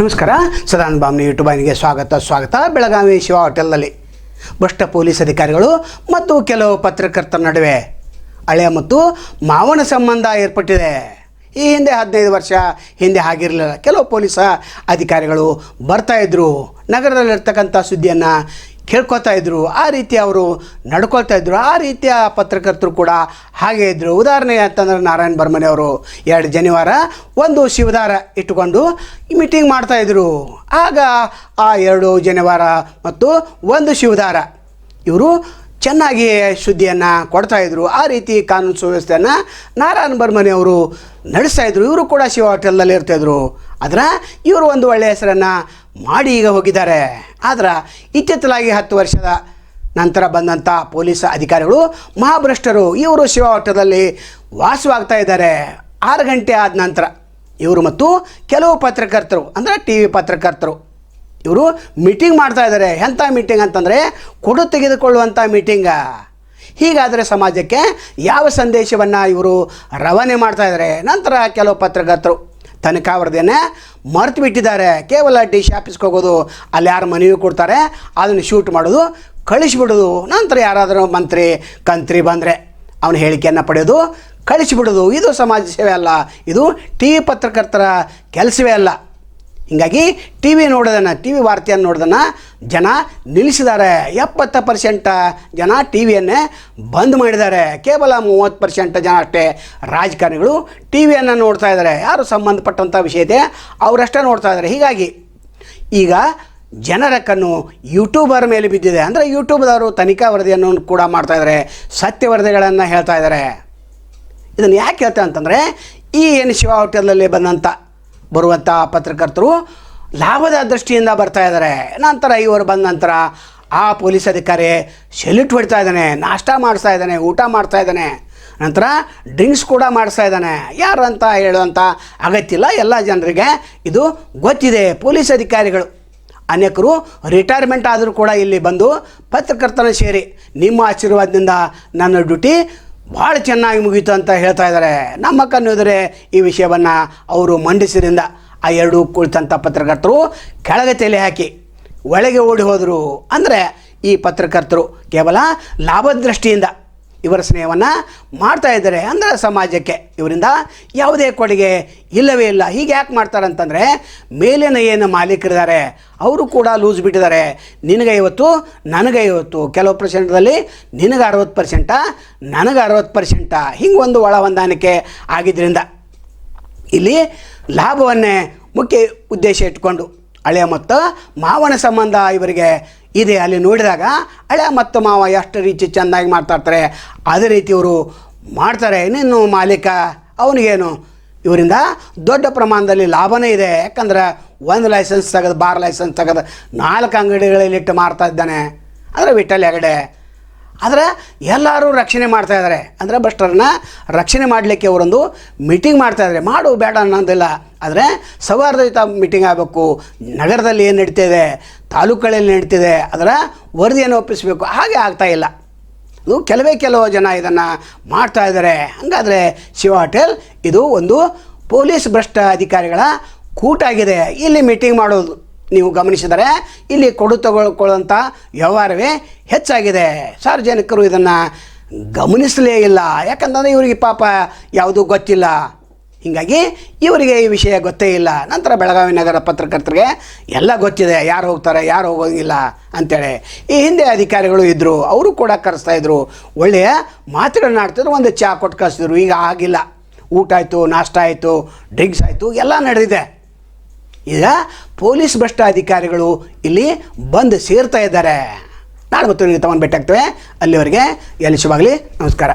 ನಮಸ್ಕಾರ, ಸದಾನಂದ ಬಾಮ್ನಿ ಬಾನಿಗೆ ಸ್ವಾಗತ ಸ್ವಾಗತ. ಬೆಳಗಾವಿ ಶಿವ ಹೋಟೆಲ್ನಲ್ಲಿ ಭ್ರಷ್ಟ ಪೊಲೀಸ್ ಅಧಿಕಾರಿಗಳು ಮತ್ತು ಕೆಲವು ಪತ್ರಕರ್ತರ ನಡುವೆ ಹಳೆಯ ಮತ್ತು ಮಾವನ ಸಂಬಂಧ ಏರ್ಪಟ್ಟಿದೆ. ಈ ಹಿಂದೆ ಹದಿನೈದು ವರ್ಷ ಹಿಂದೆ ಆಗಿರಲಿಲ್ಲ. ಕೆಲವು ಪೊಲೀಸ ಅಧಿಕಾರಿಗಳು ಬರ್ತಾಯಿದ್ರು ನಗರದಲ್ಲಿರ್ತಕ್ಕಂಥ ಸುದ್ದಿಯನ್ನು ಕೇಳ್ಕೊತಾ ಇದ್ದರು ಆ ರೀತಿ ಅವರು ನಡ್ಕೊಳ್ತಾ ಇದ್ದರು ಆ ರೀತಿಯ ಪತ್ರಕರ್ತರು ಕೂಡ ಹಾಗೆ ಇದ್ದರು ಉದಾಹರಣೆ ಅಂತಂದ್ರೆ ನಾರಾಯಣ್ ಬರ್ಮನೆ ಅವರು ಎರಡು ಜನಿವಾರ ಒಂದು ಶಿವದಾರ ಇಟ್ಟುಕೊಂಡು ಮೀಟಿಂಗ್ ಮಾಡ್ತಾಯಿದ್ರು ಆಗ ಆ ಎರಡು ಜನಿವಾರ ಮತ್ತು ಒಂದು ಶಿವದಾರ, ಇವರು ಚೆನ್ನಾಗಿ ಸುದ್ದಿಯನ್ನು ಕೊಡ್ತಾಯಿದ್ರು ಆ ರೀತಿ ಕಾನೂನು ಸುವ್ಯವಸ್ಥೆಯನ್ನು ನಾರಾಯಣ ಬರ್ಮನೆ ಅವರು ನಡೆಸ್ತಾಯಿದ್ರು ಇವರು ಕೂಡ ಶಿವ ಹೋಟೆಲ್ನಲ್ಲಿ ಇರ್ತಾಯಿದ್ರು ಆದರೆ ಇವರು ಒಂದು ಒಳ್ಳೆಯ ಹೆಸರನ್ನು ಮಾಡಿ ಈಗ ಹೋಗಿದ್ದಾರೆ. ಆದ್ರೆ ಇತ್ತಿತ್ತಲಾಗಿ ಹತ್ತು ವರ್ಷದ ನಂತರ ಬಂದಂಥ ಪೊಲೀಸ್ ಅಧಿಕಾರಿಗಳು, ಮಹಾಭ್ರಷ್ಟರು, ಇವರು ಶಿವ ಹೋಟೆಲಲ್ಲಿ ವಾಸವಾಗ್ತಾ ಇದ್ದಾರೆ. ಆರು ಗಂಟೆ ಆದ ನಂತರ ಇವರು ಮತ್ತು ಕೆಲವು ಪತ್ರಕರ್ತರು, ಅಂದರೆ ಟಿ ವಿ ಪತ್ರಕರ್ತರು, ಇವರು ಮೀಟಿಂಗ್ ಮಾಡ್ತಾ ಇದ್ದಾರೆ. ಎಂಥ ಮೀಟಿಂಗ್ ಅಂತಂದರೆ ಕೊಡು ತೆಗೆದುಕೊಳ್ಳುವಂಥ ಮೀಟಿಂಗ. ಹೀಗಾದರೆ ಸಮಾಜಕ್ಕೆ ಯಾವ ಸಂದೇಶವನ್ನು ಇವರು ರವಾನೆ ಮಾಡ್ತಾ ಇದ್ದಾರೆ? ನಂತರ ಕೆಲವು ಪತ್ರಕರ್ತರು ತನಿಖಾ ಅವ್ರದ್ದೇನೆ ಮರೆತು ಬಿಟ್ಟಿದ್ದಾರೆ ಕೇವಲ ಡಿ ಸಿ ಆಫೀಸ್ಗೆ ಹೋಗೋದು, ಅಲ್ಲಿ ಯಾರು ಮನವಿ ಕೊಡ್ತಾರೆ, ಅದನ್ನು ಶೂಟ್ ಮಾಡೋದು, ಕಳಿಸಿಬಿಡೋದು. ನಂತರ ಯಾರಾದರೂ ಮಂತ್ರಿ, ಕಂತ್ರಿ ಬಂದರೆ ಅವನ ಹೇಳಿಕೆಯನ್ನು ಪಡೆಯೋದು, ಕಳಿಸಿಬಿಡೋದು. ಇದು ಸಮಾಜ ಸೇವೆ ಅಲ್ಲ. ಇದು ಟಿ ಪತ್ರಕರ್ತರ ಕೆಲಸವೇ ಅಲ್ಲ. ಹೀಗಾಗಿ ಟಿ ವಿ ನೋಡೋದನ್ನು ಟಿ ವಿ ವಾರ್ತೆಯನ್ನು ನೋಡೋದನ್ನು ಜನ ನಿಲ್ಲಿಸಿದ್ದಾರೆ. ಎಪ್ಪತ್ತು ಪರ್ಸೆಂಟ ಜನ ಟಿ ವಿಯನ್ನೇ ಬಂದ್ ಮಾಡಿದ್ದಾರೆ. ಕೇವಲ ಮೂವತ್ತು ಪರ್ಸೆಂಟ್ ಜನ ಅಷ್ಟೇ ರಾಜಕಾರಣಿಗಳು ಟಿ ವಿಯನ್ನು ನೋಡ್ತಾ ಇದ್ದಾರೆ. ಯಾರು ಸಂಬಂಧಪಟ್ಟಂಥ ವಿಷಯ ಇದೆ, ಅವರಷ್ಟೇ ನೋಡ್ತಾ ಇದ್ದಾರೆ. ಹೀಗಾಗಿ ಈಗ ಜನರ ಕಣ್ಣು ಯೂಟ್ಯೂಬರ್ ಮೇಲೆ ಬಿದ್ದಿದೆ. ಅಂದರೆ ಯೂಟ್ಯೂಬ್ದವರು ತನಿಖಾ ವರದಿಯನ್ನು ಕೂಡ ಮಾಡ್ತಾ ಇದ್ದಾರೆ, ಸತ್ಯ ವರದಿಗಳನ್ನು ಹೇಳ್ತಾ ಇದ್ದಾರೆ. ಇದನ್ನು ಯಾಕೆ ಹೇಳ್ತೇವೆ ಅಂತಂದರೆ, ಈ ಏನು ಶಿವ ಹೋಟೆಲ್ನಲ್ಲಿ ಬಂದಂಥ ಬರುವಂಥ ಪತ್ರಕರ್ತರು ಲಾಭದ ದೃಷ್ಟಿಯಿಂದ ಬರ್ತಾ ಇದ್ದಾರೆ. ನಂತರ ಇವರು ಬಂದ ನಂತರ ಆ ಪೊಲೀಸ್ ಅಧಿಕಾರಿ ಸೆಲ್ಯೂಟ್ ಹೊಡಿತಾ ಇದ್ದಾನೆ, ನಾಷ್ಟ ಮಾಡಿಸ್ತಾ ಇದ್ದಾನೆ, ಊಟ ಮಾಡ್ತಾ ಇದ್ದಾನೆ. ನಂತರ ಡ್ರಿಂಕ್ಸ್ ಕೂಡ ಮಾಡಿಸ್ತಾ ಇದ್ದಾನೆ. ಯಾರು ಅಂತ ಹೇಳುವಂಥ ಅಗತ್ಯ ಇಲ್ಲ ಎಲ್ಲ ಜನರಿಗೆ ಇದು ಗೊತ್ತಿದೆ. ಪೊಲೀಸ್ ಅಧಿಕಾರಿಗಳು ಅನೇಕರು ರಿಟೈರ್ಮೆಂಟ್ ಆದರೂ ಕೂಡ ಇಲ್ಲಿ ಬಂದು ಪತ್ರಕರ್ತನ ಸೇರಿ ನಿಮ್ಮ ಆಶೀರ್ವಾದದಿಂದ ನನ್ನ ಡ್ಯೂಟಿ ಭಾಳ ಚೆನ್ನಾಗಿ ಮುಗೀತು ಅಂತ ಹೇಳ್ತಾ ಇದ್ದಾರೆ. ನಮ್ಮ ಕಣ್ಣೆದುರೇ ಈ ವಿಷಯವನ್ನು ಅವರು ಮಂಡಿಸಿದ್ರಿಂದ ಆ ಎರಡು ಕುಳಿತಂಥ ಪತ್ರಕರ್ತರು ಕೆಳಗೆ ತಲೆ ಹಾಕಿ ಒಳಗೆ ಓಡಿ ಹೋದರು. ಅಂದರೆ ಈ ಪತ್ರಕರ್ತರು ಕೇವಲ ಲಾಭದೃಷ್ಟಿಯಿಂದ ಇವರ ಸ್ನೇಹವನ್ನು ಮಾಡ್ತಾ ಇದ್ದಾರೆ ಅಂದರೆ ಸಮಾಜಕ್ಕೆ. ಇವರಿಂದ ಯಾವುದೇ ಕೊಡುಗೆ ಇಲ್ಲವೇ ಇಲ್ಲ. ಹೀಗೆ ಯಾಕೆ ಮಾಡ್ತಾರೆ ಅಂತಂದರೆ ಮೇಲಿನ ಏನು ಮಾಲೀಕರಿದ್ದಾರೆ, ಅವರು ಕೂಡ ಲೂಸ್ ಬಿಟ್ಟಿದ್ದಾರೆ. ನಿನಗೆ ಇವತ್ತು ನನಗೆ ಇವತ್ತು ಕೆಲವು ಪರ್ಸೆಂಟ್ದಲ್ಲಿ ನಿನಗೆ ಅರವತ್ತು ಪರ್ಸೆಂಟ ನನಗೆ ಅರವತ್ತು ಪರ್ಸೆಂಟ ಹಿಂಗೆ ಒಂದು ಒಳ ಹೊಂದಾಣಿಕೆ ಆಗಿದ್ದರಿಂದ ಇಲ್ಲಿ ಲಾಭವನ್ನೇ ಮುಖ್ಯ ಉದ್ದೇಶ ಇಟ್ಕೊಂಡು ಹಳೆಯ ಮತ್ತು ಮಾವನ ಸಂಬಂಧ ಇವರಿಗೆ ಇದೆ ಅಲ್ಲಿ ನೋಡಿದಾಗ ಹಳೆ ಮತ್ತು ಮಾವ ಎಷ್ಟು ರೀತಿ ಚೆಂದಾಗಿ ಮಾಡ್ತಾಯಿರ್ತಾರೆ ಅದೇ ರೀತಿ ಇವರು ಮಾಡ್ತಾರೆ. ಇನ್ನೇನು ಮಾಲೀಕ? ಅವನಿಗೇನು? ಇವರಿಂದ ದೊಡ್ಡ ಪ್ರಮಾಣದಲ್ಲಿ ಲಾಭನೇ ಇದೆ. ಯಾಕಂದ್ರೆ ಒಂದು ಲೈಸೆನ್ಸ್ ತೆಗೆದು, ಬಾರ್ ಲೈಸೆನ್ಸ್ ತೆಗೆದು ನಾಲ್ಕು ಅಂಗಡಿಗಳಲ್ಲಿ ಇಟ್ಟು ಮಾರ್ತಾ ಇದ್ದಾನೆ. ಅಂದರೆ ವಿಠಲ್ ಹೆಗಡೆ ಆದರೆ ಎಲ್ಲರೂ ರಕ್ಷಣೆ ಮಾಡ್ತಾ ಇದ್ದಾರೆ ಅಂದರೆ ಭ್ರಷ್ಟರನ್ನ ರಕ್ಷಣೆ ಮಾಡಲಿಕ್ಕೆ ಅವರೊಂದು ಮೀಟಿಂಗ್ ಮಾಡ್ತಾ ಇದ್ದಾರೆ ಮಾಡು, ಬೇಡ ಅನ್ನೋದಿಲ್ಲ. ಆದರೆ ಸೌಹಾರ್ದಯುತ ಮೀಟಿಂಗ್ ಆಗಬೇಕು. ನಗರದಲ್ಲಿ ಏನು ನಡೀತಿದೆ? ತಾಲೂಕುಗಳಲ್ಲಿ ನಡೀತಿದೆ? ಅದರ ವರದಿಯನ್ನು ಒಪ್ಪಿಸಬೇಕು. ಹಾಗೆ ಆಗ್ತಾ ಇಲ್ಲ. ಇದು ಕೆಲವೇ ಕೆಲವು ಜನ ಇದನ್ನು ಮಾಡ್ತಾ ಇದ್ದಾರೆ ಹಾಗಾದರೆ ಶಿವ ಹೋಟೆಲ್ ಇದು ಒಂದು ಪೊಲೀಸ್ ಭ್ರಷ್ಟ ಅಧಿಕಾರಿಗಳ ಕೂಟಾಗಿದೆ. ಇಲ್ಲಿ ಮೀಟಿಂಗ್ ಮಾಡೋದು. ನೀವು ಗಮನಿಸಿದರೆ ಇಲ್ಲಿ ಕೊಡು ತಗೊಳ್ಕೊಳ್ಳುವಂಥ ವ್ಯವಹಾರವೇ ಹೆಚ್ಚಾಗಿದೆ. ಸಾರ್ವಜನಿಕರು ಇದನ್ನು ಗಮನಿಸಲೇ ಇಲ್ಲ. ಯಾಕಂತಂದರೆ ಇವರಿಗೆ ಪಾಪ ಯಾವುದೂ ಗೊತ್ತಿಲ್ಲ. ಹೀಗಾಗಿ ಇವರಿಗೆ ಈ ವಿಷಯ ಗೊತ್ತೇ ಇಲ್ಲ. ನಂತರ ಬೆಳಗಾವಿ ನಗರ ಪತ್ರಕರ್ತರಿಗೆ ಎಲ್ಲ ಗೊತ್ತಿದೆ. ಯಾರು ಹೋಗ್ತಾರೆ, ಯಾರು ಹೋಗೋಂಗಿಲ್ಲ ಅಂತೇಳಿ. ಈ ಹಿಂದೆ ಅಧಿಕಾರಿಗಳು ಇದ್ದರು ಅವರು ಕೂಡ ಕರೆಸ್ತಾ ಇದ್ದರು ಒಳ್ಳೆಯ ಮಾತುಗಳನ್ನ ಆಡ್ತಿದ್ರು, ಒಂದು ಚಹಾ ಕೊಟ್ಟು ಕಳಿಸಿದ್ರು ಈಗ ಆಗಿಲ್ಲ. ಊಟ ಆಯಿತು, ನಾಷ್ಟ ಆಯಿತು, ಡ್ರಿಂಕ್ಸ್ ಆಯಿತು, ಎಲ್ಲ ನಡೆದಿದೆ. ಈಗ ಪೊಲೀಸ್ ಭ್ರಷ್ಟಾಧಿಕಾರಿಗಳು ಇಲ್ಲಿ ಬಂದು ಸೇರ್ತಾ ಇದ್ದಾರೆ. ನಾಳೆ ಮತ್ತೊಂದು ತಗೊಂಡು ಭೇಟಿ ಆಗ್ತವೆ. ಅಲ್ಲಿವರೆಗೆ ಎಲ್ಲಿ ಶುಭಾಗಲಿ ನಮಸ್ಕಾರ.